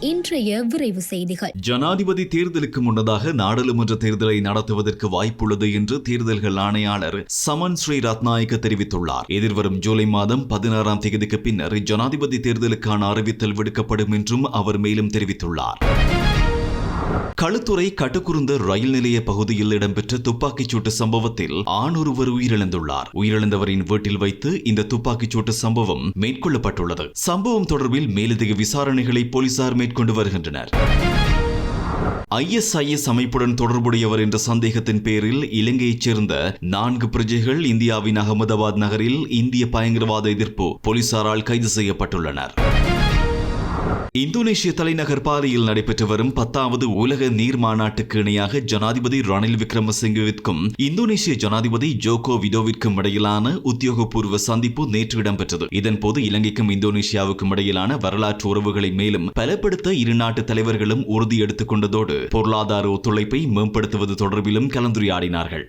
இன்றைய விரைவு செய்திகள். ஜனாதிபதி தேர்தலுக்கு முன்னதாக நாடாளுமன்ற தேர்தலை நடத்துவதற்கு வாய்ப்புள்ளது என்று தேர்தல்கள் ஆணையாளர் சமன் ஸ்ரீ ரத்நாயக்க தெரிவித்துள்ளார். எதிர்வரும் ஜூலை மாதம் பதினாறாம் தேதிக்கு பின்னர் ஜனாதிபதி தேர்தலுக்கான அறிவித்தல் விடுக்கப்படும் என்றும் அவர் மேலும் தெரிவித்துள்ளார். களுத்துறை கட்டுக்குருந்த ரயில் நிலைய பகுதியில் இடம்பெற்ற துப்பாக்கிச் சூட்டு சம்பவத்தில் ஆணொருவர் உயிரிழந்துள்ளார். உயிரிழந்தவரின் வீட்டில் வைத்து இந்த துப்பாக்கிச் சூட்டு சம்பவம் மேற்கொள்ளப்பட்டுள்ளது. சம்பவம் தொடர்பில் மேலதிக விசாரணைகளை போலீசார் மேற்கொண்டு வருகின்றனர். ஐஎஸ்ஐஎஸ் அமைப்புடன் தொடர்புடையவர் என்ற சந்தேகத்தின் பேரில் இலங்கையைச் சேர்ந்த நான்கு பிரஜைகள் இந்தியாவின் அகமதாபாத் நகரில் இந்திய பயங்கரவாத எதிர்ப்பு போலீசாரால் கைது செய்யப்பட்டுள்ளனர். இந்தோனேஷிய தலைநகர் பாலியில் நடைபெற்று வரும் பத்தாவது உலக நீர் மாநாட்டுக்கு இணையாக ஜனாதிபதி ரணில் விக்ரமசிங்கவிற்கும் இந்தோனேஷிய ஜனாதிபதி ஜோகோ விடோவிற்கும் இடையிலான உத்தியோகபூர்வ சந்திப்பு நேற்று இடம்பெற்றது. இதன்போது இலங்கைக்கும் இந்தோனேஷியாவுக்கும் இடையிலான வரலாற்று உறவுகளை மேலும் பலப்படுத்த இரு நாட்டு தலைவர்களும் உறுதியெடுத்துக் கொண்டதோடு பொருளாதார ஒத்துழைப்பை மேம்படுத்துவது தொடர்பிலும் கலந்துரையாடினார்கள்.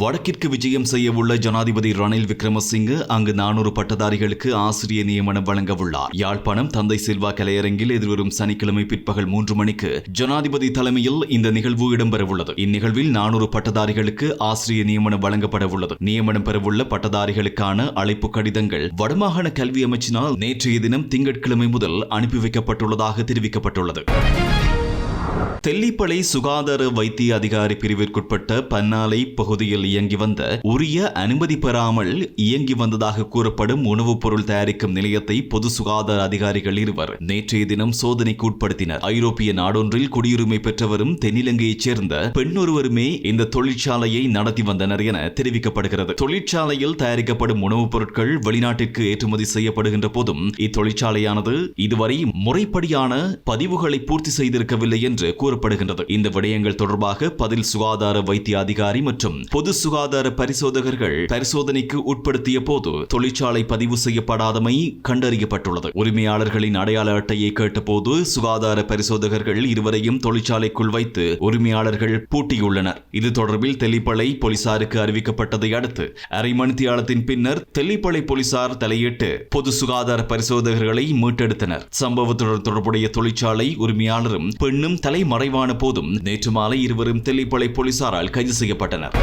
வடக்கிற்கு விஜயம் செய்யவுள்ள ஜனாதிபதி ரணில் விக்ரமசிங்கே அங்கு நானூறு பட்டதாரிகளுக்கு ஆசிரிய நியமனம் வழங்க உள்ளார் யாழ்ப்பாணம் தந்தை சில்வா கலையரங்கில் எதிர்வரும் சனிக்கிழமை பிற்பகல் மூன்று மணிக்கு ஜனாதிபதி தலைமையில் இந்த நிகழ்வு இடம்பெறவுள்ளது. இந்நிகழ்வில் நானூறு பட்டதாரிகளுக்கு ஆசிரிய நியமனம் வழங்கப்பட உள்ளது நியமனம் பெறவுள்ள பட்டதாரிகளுக்கான அழைப்பு கடிதங்கள் வடமாகாண கல்வி அமைச்சினால் நேற்றைய தினம் திங்கட்கிழமை முதல் அனுப்பி வைக்கப்பட்டுள்ளதாக தெரிவிக்கப்பட்டுள்ளது. தெல்லிப்பளை சுகாதார வைத்திய அதிகாரி பிரிவிற்குட்பட்ட பன்னாலை பகுதியில் இயங்கி வந்த உரிய அனுமதி பெறாமல் இயங்கி வந்ததாக கூறப்படும் உணவுப் பொருள் தயாரிக்கும் நிலையத்தை பொது சுகாதார அதிகாரிகள் இருவர் நேற்றைய தினம் சோதனைக்கு உட்படுத்தினர். ஐரோப்பிய நாடொன்றில் குடியுரிமை பெற்றவரும் தென்னிலங்கையைச் சேர்ந்த பெண்ணொருவருமே இந்த தொழிற்சாலையை நடத்தி வந்தனர் என தெரிவிக்கப்படுகிறது. தொழிற்சாலையில் தயாரிக்கப்படும் உணவுப் பொருட்கள் வெளிநாட்டிற்கு ஏற்றுமதி செய்யப்படுகின்ற போதும் இத்தொழிற்சாலையானது இதுவரை முறைப்படியான பதிவுகளை பூர்த்தி செய்திருக்கவில்லை என்று கூறப்படுகின்றது. இந்த விடயங்கள் தொடர்பாக பதில் சுகாதார வைத்திய அதிகாரி மற்றும் பொது சுகாதார பரிசோதகர்கள் பரிசோதனைக்கு உட்படுத்திய போது தொழிற்சாலை பதிவு செய்யப்படாதமை கண்டறியப்பட்டுள்ளது. உரிமையாளர்களின் அடையாள அட்டையை கேட்டபோது சுகாதார பரிசோதகர்கள் இருவரையும் தொழிற்சாலைக்குள் வைத்து உரிமையாளர்கள் பூட்டியுள்ளனர். இது தொடர்பில் தெல்லிப்பளை போலீசாருக்கு அறிவிக்கப்பட்டதை அடுத்து அரை மணித்தியாலத்தின் பின்னர் தெல்லிப்பளை போலீசார் தலையிட்டு பொது சுகாதார பரிசோதகர்களை மீட்டெடுத்தனர். சம்பவத்துடன் தொடர்புடைய தொழிற்சாலை உரிமையாளரும் பெண்ணும் தலைமறைவான போதும் நேற்று மாலை இருவரும் தெல்லிப்பளை போலீசாரால் கைது செய்யப்பட்டனர்.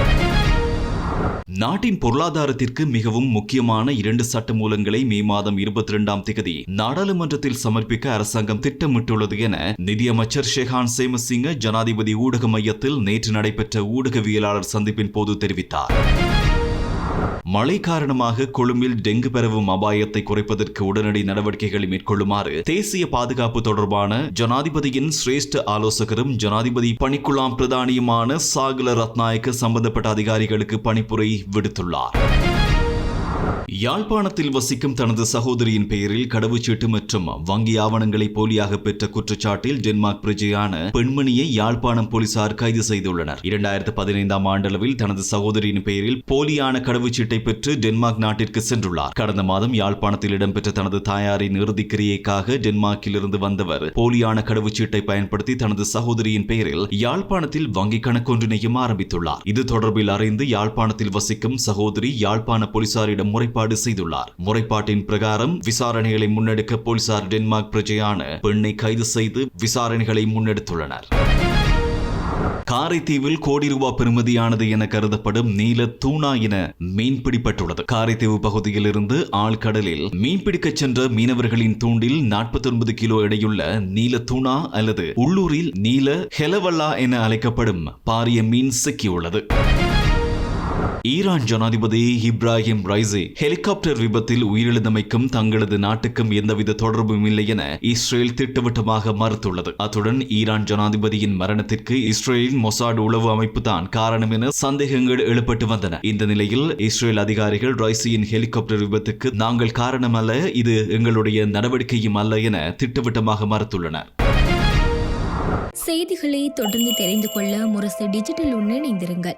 நாட்டின் பொருளாதாரத்திற்கு மிகவும் முக்கியமான இரண்டு சட்ட மூலங்களை மே மாதம் இருபத்தி இரண்டாம் திகதி நாடாளுமன்றத்தில் சமர்ப்பிக்க அரசாங்கம் திட்டமிட்டுள்ளது என நிதியமைச்சர் ஷெஹான் சேமசிங்க ஜனாதிபதி ஊடக மையத்தில் நேற்று நடைபெற்ற ஊடகவியலாளர் சந்திப்பின் போது தெரிவித்தார். மழை காரணமாக கொழும்பில் டெங்கு பரவும் அபாயத்தை குறைப்பதற்கு உடனடி நடவடிக்கைகளை மேற்கொள்ளுமாறு தேசிய பாதுகாப்பு தொடர்பான ஜனாதிபதியின் சிரேஷ்ட ஆலோசகரும் ஜனாதிபதி பணிக்குழாம் பிரதானியுமான சாகல ரத்நாயக்க சம்பந்தப்பட்ட அதிகாரிகளுக்கு பணிப்புரை விடுத்துள்ளார். யாழ்ப்பாணத்தில் வசிக்கும் தனது சகோதரியின் பெயரில் கடவுச்சீட்டு மற்றும் வங்கி ஆவணங்களை போலியாக பெற்ற குற்றச்சாட்டில் டென்மார்க் பிரஜையான பெண்மணியை யாழ்ப்பாணம் போலீசார் கைது செய்துள்ளனர். இரண்டாயிரத்து பதினைந்தாம் ஆண்டளவில் தனது சகோதரியின் பெயரில் போலியான கடவுச்சீட்டை பெற்று டென்மார்க் நாட்டிற்கு சென்றுள்ளார். கடந்த மாதம் யாழ்ப்பாணத்தில் இடம்பெற்ற தனது தாயாரின் இறுதிக்கிரியைக்காக டென்மார்க்கில் இருந்து வந்தவர் போலியான கடவுச்சீட்டை பயன்படுத்தி தனது சகோதரியின் பெயரில் யாழ்ப்பாணத்தில் வங்கிக் கணக்கொன்றினையும் ஆரம்பித்துள்ளார். இது தொடர்பில் அறிந்து யாழ்ப்பாணத்தில் வசிக்கும் சகோதரி யாழ்ப்பாண போலீசாரிடம் முறைப்பாடு செய்துள்ளார். முறைப்பாட்டின் பிரகாரம் விசாரணைகளை முன்னெடுக்க போலீசார் டென்மார்க் பிரஜையான பெண்ணை கைது செய்து விசாரணைகளை முன்னெடுத்துள்ளனர். காரைத்தீவில் கோடி ரூபாய் பெறுமதியானது என கருதப்படும் நீல தூணா என மீன்பிடிப்பட்டுள்ளது. காரைத்தீவு பகுதியில் இருந்து ஆழ்கடலில் மீன்பிடிக்கச் சென்ற மீனவர்களின் தூண்டில் நாற்பத்தி ஒன்பது கிலோ எடையுள்ள நீல தூணா அல்லது உள்ளூரில் நீல ஹெலவல்லா என அழைக்கப்படும் பாரிய மீன் சிக்கியுள்ளது. ஈரான் ஜனாதிபதி இப்ராஹிம் ரைசி ஹெலிகாப்டர் விபத்தில் உயிரிழந்தமைக்கும் தங்களது நாட்டுக்கும் எந்தவித தொடர்பும் இல்லை என இஸ்ரேல் திட்டவட்டமாக மறுத்துள்ளது. அத்துடன் ஈரான் ஜனாதிபதியின் மரணத்திற்கு இஸ்ரேலின் மொசாட் உளவு அமைப்பு தான் காரணம் என சந்தேகங்கள் எழுப்பட்டு வந்தன. இந்த நிலையில் இஸ்ரேல் அதிகாரிகள் ரைசியின் ஹெலிகாப்டர் விபத்துக்கு நாங்கள் காரணம் அல்ல இது எங்களுடைய நடவடிக்கையும் அல்ல என திட்டவட்டமாக மறுத்துள்ளனர். செய்திகளை தொடர்ந்து தெரிந்து கொள்ள முரசு டிஜிட்டல் இணைந்திருங்கள்.